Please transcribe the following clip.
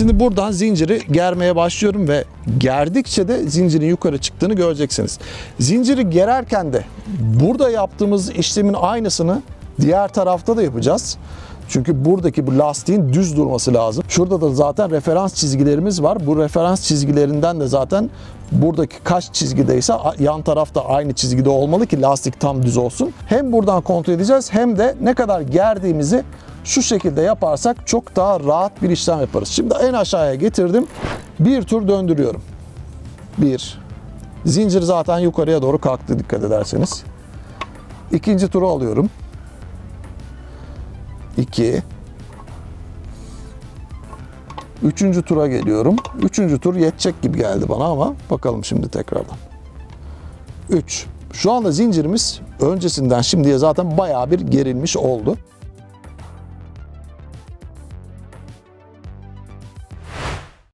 Şimdi buradan zinciri germeye başlıyorum ve gerdikçe de zincirin yukarı çıktığını göreceksiniz. Zinciri gererken de burada yaptığımız işlemin aynısını diğer tarafta da yapacağız. Çünkü buradaki bu lastiğin düz durması lazım. Şurada da zaten referans çizgilerimiz var. Bu referans çizgilerinden de zaten buradaki kaç çizgideyse yan tarafta aynı çizgide olmalı ki lastik tam düz olsun. Hem buradan kontrol edeceğiz hem de ne kadar gerdiğimizi şu şekilde yaparsak çok daha rahat bir işlem yaparız. Şimdi en aşağıya getirdim. Bir tur döndürüyorum. Bir. Zincir zaten yukarıya doğru kalktı dikkat ederseniz. İkinci turu alıyorum. 2 Üçüncü tura geliyorum. Üçüncü tur yetecek gibi geldi bana ama bakalım şimdi tekrardan. 3. Şu anda zincirimiz öncesinden şimdiye zaten bayağı bir gerilmiş oldu.